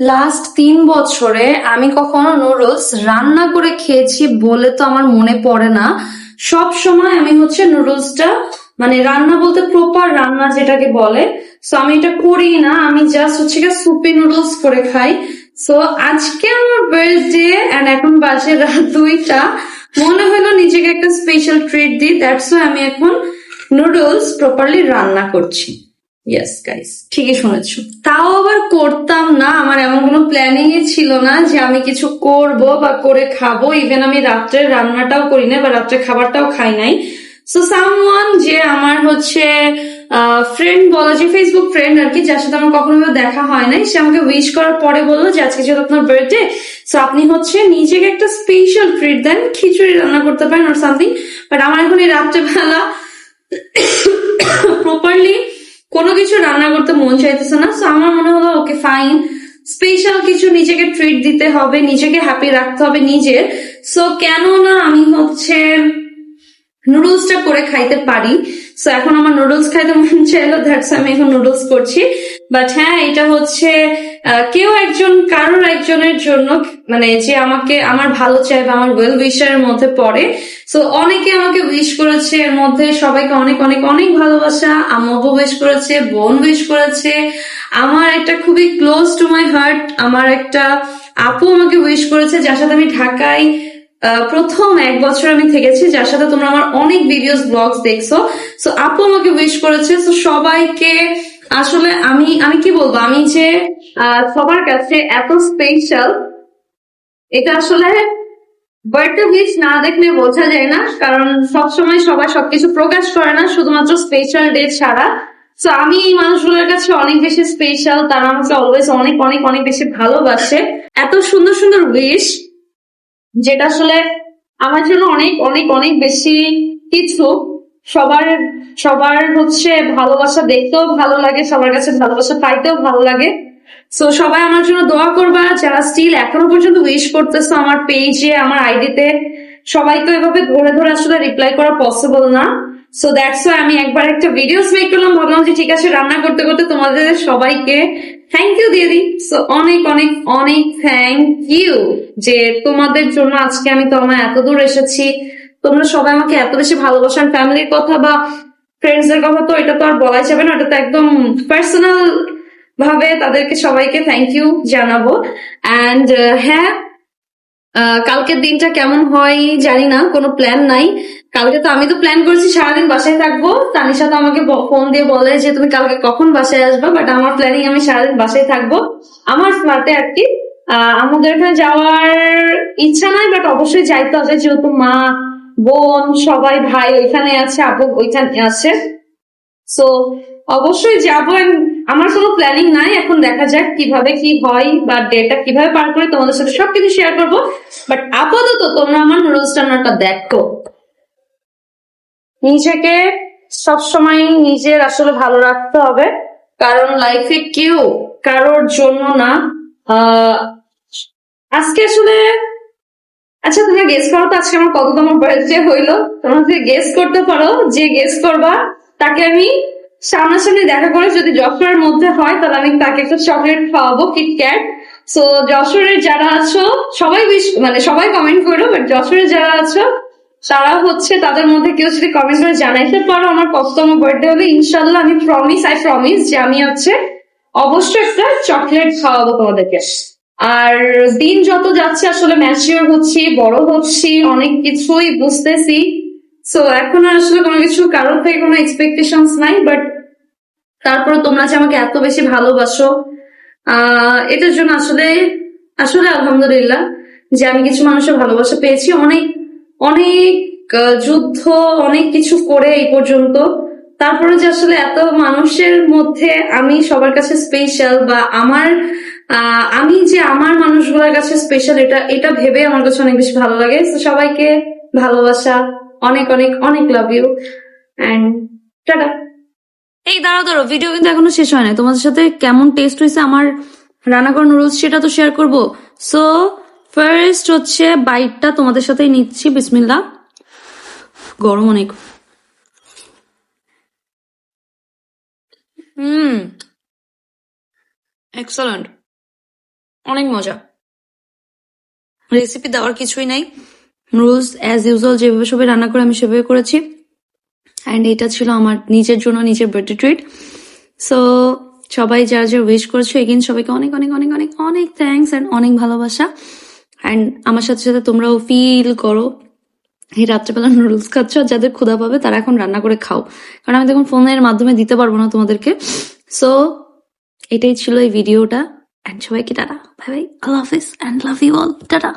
Last তিন বছরে আমি কখনো নুডলস রান্না করে খেয়েছি বলে তো আমার মনে পড়ে না। সব সময় আমি হচ্ছে নুডলসটা মানে রান্না বলতে প্রপার রান্না যেটাকে বলে। সো আমি এটা করি না, আমি জাস্ট হচ্ছে গিয়ে সুপি নুডলস করে খাই। সো আজকে আমার বার্থডে এন্ড এখন বাজে রাত দুইটা। মনে হলো নিজেকে একটা স্পেশাল ট্রিট দিই দ্যাটস আমি এখন নুডলস প্রপারলি রান্না করছি। ইয়েস গাইস ঠিকই শুনেছো। তাও আবার করতাম না। আমার এমন কোনো প্ল্যানিং ছিল না যে আমি কিছু করব বা করে খাব। ইভেন আমি রাত্রে রান্নাটাও করি না বা রাত্রে খাবারটাও খাই নাই। সো সামওয়ান যে আমার হচ্ছে ফ্রেন্ড বলা, যে ফেসবুক ফ্রেন্ড আর কি, যার সাথে আমার কখনো দেখা হয় নাই, সে আমাকে উইশ করার পরে বলল যে, আজকে যেহেতু আপনার বার্থডে সো আপনি হচ্ছে নিজেকে একটা স্পেশাল ট্রিট দেন। খিচুড়ি রান্না করতে পারেন আর সামথিং বাট আমার এখন এই রাত্রেবেলা প্রপারলি কোনো কিছু রান্না করতে মন চাইতেছে না সো আমার মনে হলো ওকে ফাইন স্পেশাল কিছু নিজেকে ট্রিট দিতে হবে, নিজেকে হ্যাপি রাখতে হবে নিজের সো কেন না আমি হচ্ছে নুডলসটা করে খাইতে পারি সো এখন আমার নুডলস খাইতে মন চাইলো দ্যাটস আমি এখন নুডলস করছি বাট হ্যাঁ এটা হচ্ছে কেউ একজন, কারোর একজনের জন্য মানে যে আমাকে, আমার ভালো চায় বা আমার ওয়েল উইশার মধ্যে পড়ে সো অনেকে আমাকে উইশ করেছে, এর মধ্যে সবাইকে অনেক অনেক অনেক ভালোবাসা আম্মাবু উইশ করেছে, বোন উইশ করেছে। আমার একটা খুবই ক্লোজ টু মাই হার্ট আমার একটা আপু আমাকে উইশ করেছে, যার সাথে আমি ঢাকায় প্রথম এক বছর আমি থেকেছি, যার সাথে তোমরা আমার অনেক ভিডিওস ব্লগস দেখছ। সো আপু আমাকে উইশ করেছে তো সবাইকে আসলে আমি আমি কি বলব? আমি যে সবার কাছে এত স্পেশাল এটা আসলে বার্থডে উইশ না দেখলে বোঝা যায় না, কারণ সবসময় সবাই সবকিছু প্রকাশ করে না, শুধুমাত্র স্পেশাল ডে ছাড়া। তো আমি এই মানুষগুলোর কাছে অনেক বেশি স্পেশাল তারা আমাকে অলওয়েজ অনেক অনেক অনেক বেশি ভালোবাসে। এত সুন্দর সুন্দর উইশ যেটা আসলে আমার জন্য অনেক অনেক অনেক বেশি কিছু। সবার সবার হচ্ছে ভালোবাসা দেখতেও ভালো লাগে, সবার কাছে ভালোবাসা পাইতেও ভালো লাগে। সো সবাই আমার জন্য দোয়া করবা, যারা স্টিল এখনও পর্যন্ত উইশ করতেছো আমার পেজে আমার আইডিতে সবাইকে এভাবে ধরে ধরে আসলে রিপ্লাই করা পসিবল না। সো দ্যাটস ওয়াই আমি একবার একটা ভিডিওস মেক করলাম, ভাবলাম যে ঠিক আছে, রান্না করতে করতে তোমাদের সবাইকে থ্যাংক ইউ দিয়ে দিই। সো অনেক অনেক অনেক থ্যাংক ইউ যে তোমাদের জন্য আজকে আমি তোমায় এত দূর এসেছি। তোমরা সবাই আমাকে এত বেশি ভালোবাসান ফ্যামিলির কথা বা ফ্রেন্ডস এর কথা তো এটা তো আর বলাই যাবে না এটা তো একদম পার্সোনাল ভাবে তাদেরকে সবাইকে থ্যাংক ইউ জানাব। অ্যান্ড হ্যাঁ আহ, কালকের দিনটা কেমন হয় জানি না কোনো প্ল্যান নাই। কালকে তো আমি তো প্ল্যান করেছি সারাদিন বাসায় থাকব। তানিশা তো আমাকে ফোন দিয়ে বলে যে তুমি কালকে কখন বাসায় আসবে বাট আমার প্ল্যানিং আমি সারাদিন বাসায় থাকব। আমার ফ্ল্যাটে আর কি আমাদের এখানে যাওয়ার ইচ্ছা নাই বাট অবশ্যই যাইতে হবে যেহেতু মা বোন, সবাই ভাই, ওইখানে আছে, আপু, ওইখানে আছে। সো অবশ্যই যাব আমার কোনো প্ল্যানিং নাই, এখন দেখা যাক কীভাবে কি হয় বা ডেটা কীভাবে পার করে তোমাদের সাথে সবকিছু শেয়ার করব। বাট আপাতত তোমরা আমার নুডলস রান্নাটা দেখো। নিজেকে সবসময় নিজের আসলে ভালো রাখতে হবে। কারণ লাইফে কেউ কারোর জন্য না। আজকে আসলে আচ্ছা তোমরা গেস করো তো আজকে আমার কততম বার্থডে হইল। তোমরা যদি গেস করতে পারো যে গেস করবা, তাকে আমি সামনাসামনি দেখা করে যদি যশোরের মধ্যে হয়, তাহলে আমি তাকে একটা চকলেট খাওয়াবো কিটক্যাট সো যশোরের যারা আছো, সবাই মানে সবাই কমেন্ট করো বাট যশোরের যারা আছো, তারা হচ্ছে তাদের মধ্যে কেউ যদি কমেন্ট করে জানাইতে পারো আমার কততম বার্থডে হলে ইনশাল্লাহ আমি প্রমিস আই প্রমিস যে আমি হচ্ছে অবশ্যই একটা চকলেট খাওয়াবো তোমাদেরকে। আর দিন যত যাচ্ছে, আসলে ম্যাচিওর হচ্ছি, বড় হচ্ছি, অনেক কিছুই বুঝতেছি। সো এখন আর আসলে কোনো কিছু, কারোর থেকে কোনো এক্সপেকটেশনস নাই বাট তারপরে তোমরা যে আমাকে এত বেশি ভালোবাসো এটার জন্য আসলে আসলে আলহামদুলিল্লাহ যে আমি কিছু মানুষের ভালোবাসা পেয়েছি। অনেক অনেক যুদ্ধ, অনেক কিছু করে এই পর্যন্ত। তারপরে যে আসলে এত মানুষের মধ্যে আমি সবার কাছে স্পেশাল বা আমার আমি যে মানুষগুলোর কাছে স্পেশাল এটা এটা ভেবে আমার কাছে অনেক বেশি ভালো লাগে। সবাইকে ভালোবাসা, অনেক অনেক অনেক লাভ ইউ অ্যান্ড টাটা। এই দাঁড়াও দাঁড়াও ভিডিও কিন্তু এখনও শেষ হয় না তোমাদের সাথে কেমন টেস্ট হয়েছে আমার রান্না করা নুডলস সেটা তো শেয়ার করব। সো ফার্স্ট হচ্ছে বাইটটা তোমাদের সাথেই নিচ্ছি, বিসমিল্লা। গরম অনেক। হুম এক্সেলেন্ট অনেক মজা। রেসিপি দেওয়ার কিছুই নাই। রুলস অ্যাজ ইউজুয়াল যেভাবে সবাই রান্না করে আমি সেভাবে করেছি। অ্যান্ড এটা ছিল আমার নিজের জন্য নিজের বার্থডে ট্রিট সো সবাই যারা যারা উইশ করেছ এগেন সবাইকে অনেক অনেক অনেক অনেক অনেক থ্যাঙ্কস অ্যান্ড অনেক ভালোবাসা। অ্যান্ড আমার সাথে সাথে তোমরাও ফিল করো। এই রাত্রেবেলা নুডলস খাচ্ছ যাদের ক্ষুধা পাবে, তারা এখন রান্না করে খাও। কারণ আমি তখন ফোনের মাধ্যমে দিতে পারব না তোমাদেরকে। সো এটাই ছিল এই ভিডিওটা অ্যান্ড সবাইকে tata. Bye bye. I love this and love you all. Ta-da.